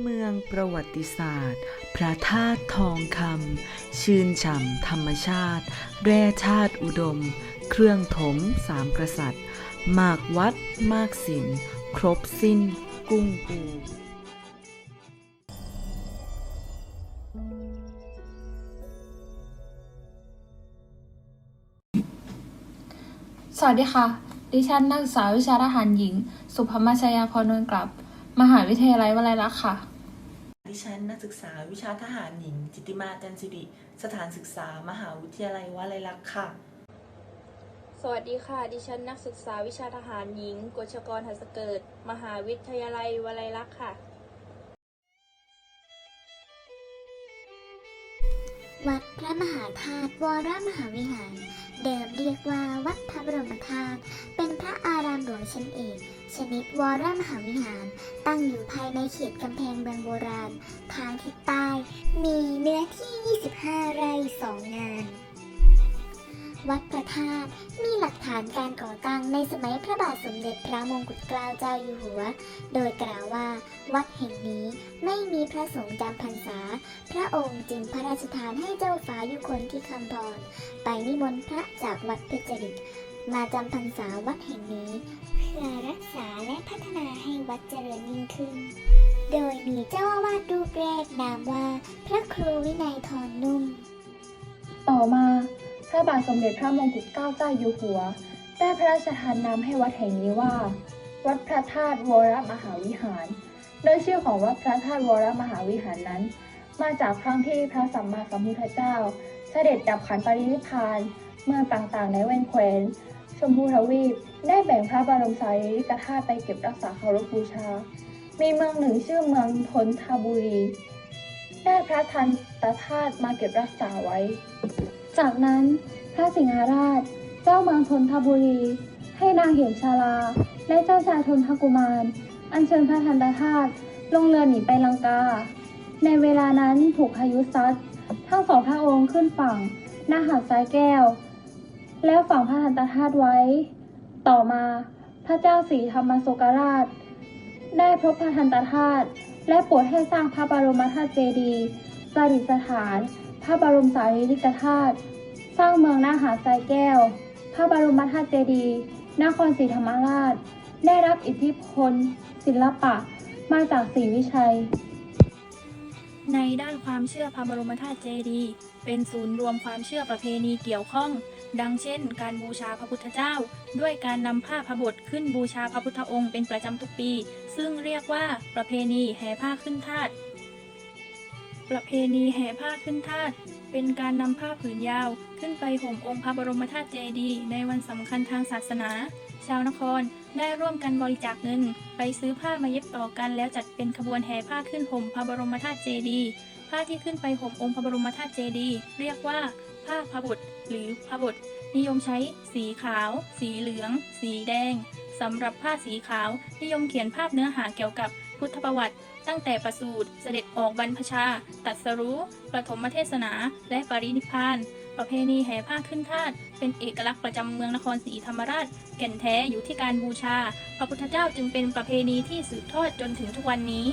เมืองประวัติศาสตร์ พระธาตุทองคำชื่นฉ่ำธรรมชาติ แร่ธาตุอุดม เครื่องถมสามกษัตริย์มากวัดมากศิลครบสิ้น กุ้งปูสวัสดีค่ะ ดิฉันนักศึกษาวิชาทหารหญิง สุภมาชยาพรนวลกลับ มหาวิทยาลัยวลัยลักษณ์ค่ะ ดิฉันนักศึกษาวิชาทหารหญิง จิตติมาจันทร์สิริ สถานศึกษามหาวิทยาลัยวลัยลักษณ์ค่ะ สวัสดีค่ะ ดิฉันนักศึกษาวิชาทหารหญิงกฎชกรหัสเกิด มหาวิทยาลัยวลัยลักษณ์ค่ะ วัดพระมหาธาตุวรมหาวิหาร เดิมเรียกว่าวัดพระบรมธาตุ ชั้นเอกชนิดวรมหาวิหาร ตั้งอยู่ภายในเขตกำแพงเมืองโบราณ ทางทิศใต้ มีเนื้อที่ 25 ไร่สองาน วัดพระธาตุมีหลักฐานการก่อตั้งในสมัยพระบาทสมเด็จพระมงกุฎเกล้าเจ้าอยู่หัว โดยกล่าวว่า วัดแห่งนี้ไม่มีพระสงฆ์จำพรรษา พระองค์จึงพระราชทานให้เจ้าฟ้ายุคนที่คำพร ไปนิมนต์พระจากวัดเพชรดิตมาจำพรรษาวัดแห่งนี้ เพื่อรักษาและพัฒนาให้วัดเจริญยิ่งขึ้น โดยมีเจ้าอาวาสรูปแรกนามว่า พระครูวินัยทรนุ่ม ต่อมาพระบาทสมเด็จพระมงกุฎเกล้าเจ้าอยู่หัว ได้พระราชทานนามให้วัดแห่งนี้ว่า วัดพระธาตุวรมหาวิหาร โดยชื่อของวัดพระธาตุวรมหาวิหารนั้น มาจากครั้งที่พระสัมมาสัมพุทธเจ้า เสด็จดับขันปรินิพานเมืองต่างๆ ในแวนแคว้น ชมพูทวีป ได้แบ่งพระบรมสารีริกธาตุไปเก็บรักษาเคารพบูชา มีเมืองหนึ่งชื่อเมืองทนทบุรี ได้พระทันตธาตุมาเก็บรักษาไว้ จากนั้นพระสิงหราช เจ้าเมืองทนทบุรี ให้นางเหมชาลา และเจ้าชายทนทกุมาร อัญเชิญพระทันตธาตุลงเรือหนีไปลังกา ในเวลานั้นถูกพายุซัด ทั้งสองพระองค์ขึ้นฝั่งหน้าหาดทรายแก้ว แล้วฝังพระทันตธาตุไว้ ต่อมาพระเจ้าศรีธรรมโศกราช ได้พบพระทันตธาตุและโปรดให้สร้างพระบรมธาตุเจดีย์ประดิษฐาน พระบรมสารีริกธาตุสร้างเมืองหน้าหาดทรายแก้ว พระบรมธาตุเจดีย์นครศรีธรรมราช ได้รับอิทธิพล ศิลปะมาจากศรีวิชัย ในด้านความเชื่อพระบรมธาตุเจดีย์เป็นศูนย์รวมความเชื่อประเพณีเกี่ยวข้อง ดังเช่น การบูชาพระพุทธเจ้า ด้วยการนำผ้าพระบทขึ้นบูชาพระพุทธองค์เป็นประจำทุกปี ซึ่งเรียกว่าประเพณีแห่ผ้าขึ้นธาตุประเพณีแห่ผ้าขึ้นธาตุเป็นการนำผ้าผืนยาว ขึ้นไปห่มองค์พระบรมธาตุเจดีย์ในวันสำคัญทางศาสนา ชาวนครได้ร่วมกันบริจาคเงิน ไปซื้อผ้ามาเย็บต่อกันแล้วจัดเป็นขบวนแห่ผ้าขึ้นห่มพระบรมธาตุเจดีย์ผ้าที่ขึ้นไปห่มองค์พระบรมธาตุเจดีย์เรียกว่าผ้าพระบท หรือพระบทนิยมใช้สีขาว สีเหลือง สีแดงสำหรับผ้าสีขาวนิยมเขียนภาพเนื้อหาเกี่ยวกับพุทธประวัติ ตั้งแต่ประสูติเสด็จออกบรรพชาตรัสรู้ประถมเทศนา และปรินิพพาน ประเพณีแห่ผ้าขึ้นธาตุเป็นเอกลักษณ์ประจำเมืองนครศรีธรรมราชแก่นแท้อยู่ที่การบูชา พระพุทธเจ้าจึงเป็นประเพณีที่สืบทอดจนถึงทุกวันนี้